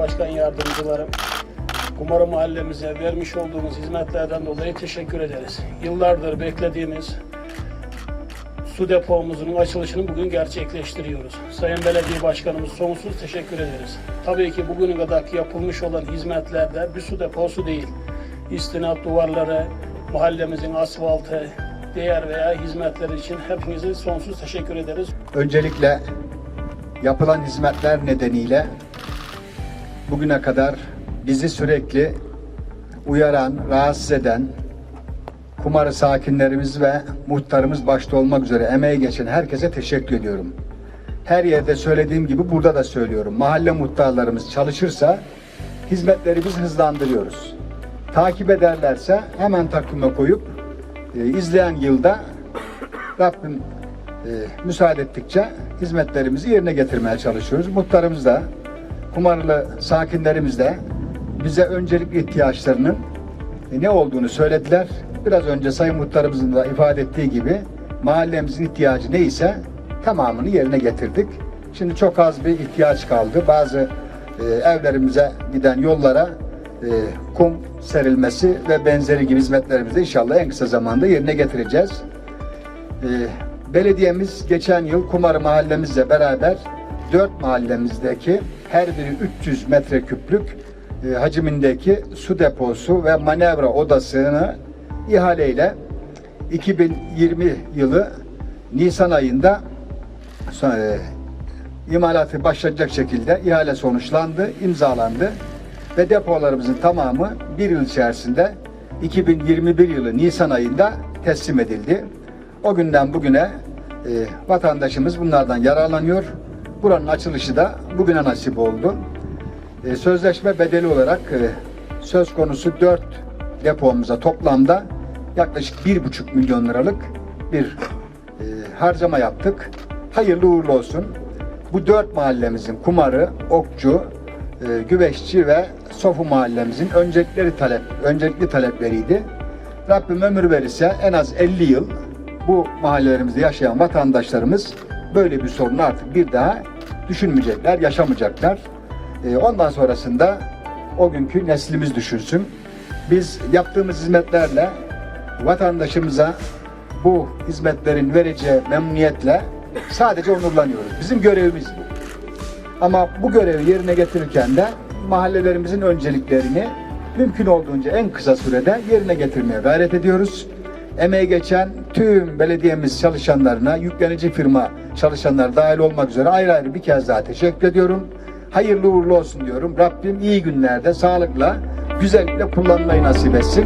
başkan yardımcılarım, Kumarı mahallemize vermiş olduğumuz hizmetlerden dolayı teşekkür ederiz. Yıllardır beklediğimiz su depomuzun açılışını bugün gerçekleştiriyoruz. Sayın Belediye Başkanımız sonsuz teşekkür ederiz. Tabii ki bugüne kadar yapılmış olan hizmetlerde bir su deposu değil. İstinat duvarları, mahallemizin asfaltı, diğer veya hizmetleri için hepinize sonsuz teşekkür ederiz. Öncelikle yapılan hizmetler nedeniyle bugüne kadar bizi sürekli uyaran, rahatsız eden kumarı sakinlerimiz ve muhtarımız başta olmak üzere emeği geçen herkese teşekkür ediyorum. Her yerde söylediğim gibi burada da söylüyorum. Mahalle muhtarlarımız çalışırsa hizmetleri biz hızlandırıyoruz. Takip ederlerse hemen takvime koyup e, izleyen yılda Rabbim e, müsaade ettikçe hizmetlerimizi yerine getirmeye çalışıyoruz. Muhtarımız da, kumarlı sakinlerimiz de bize öncelikli ihtiyaçlarının e, ne olduğunu söylediler. Biraz önce Sayın Muhtarımızın da ifade ettiği gibi mahallemizin ihtiyacı neyse tamamını yerine getirdik. Şimdi çok az bir ihtiyaç kaldı. Bazı e, evlerimize giden yollara e, kum serilmesi ve benzeri gibi hizmetlerimizi inşallah en kısa zamanda yerine getireceğiz. Ee, belediyemiz geçen yıl Kumarı mahallemizle beraber dört mahallemizdeki her biri 300 metreküplük e, hacmindeki su deposu ve manevra odasını ihaleyle 2020 yılı Nisan ayında e, imalatı başlayacak şekilde ihale sonuçlandı, imzalandı ve depolarımızın tamamı bir yıl içerisinde 2021 yılı Nisan ayında teslim edildi. O günden bugüne e, vatandaşımız bunlardan yararlanıyor. Buranın açılışı da bugüne nasip oldu. E, sözleşme bedeli olarak e, söz konusu 4 depomuza toplamda yaklaşık 1,5 milyon liralık bir e, harcama yaptık. Hayırlı uğurlu olsun. Bu dört mahallemizin Kumarı, Okçu, e, Güveççi ve Sofu mahallemizin öncelikleri talep, öncelikli talepleriydi. Rabbim ömür verirse en az 50 yıl bu mahallelerimizde yaşayan vatandaşlarımız böyle bir sorunu artık bir daha düşünmeyecekler, yaşamayacaklar. E, ondan sonrasında o günkü neslimiz düşünsün. Biz yaptığımız hizmetlerle vatandaşımıza bu hizmetlerin vereceği memnuniyetle sadece onurlanıyoruz. Bizim görevimiz bu. Ama bu görevi yerine getirirken de mahallelerimizin önceliklerini mümkün olduğunca en kısa sürede yerine getirmeye gayret ediyoruz. Emeği geçen tüm belediyemiz çalışanlarına, yüklenici firma çalışanlar dahil olmak üzere ayrı ayrı bir kez daha teşekkür ediyorum. Hayırlı uğurlu olsun diyorum. Rabbim iyi günlerde sağlıkla, güzellikle kullanmayı nasip etsin.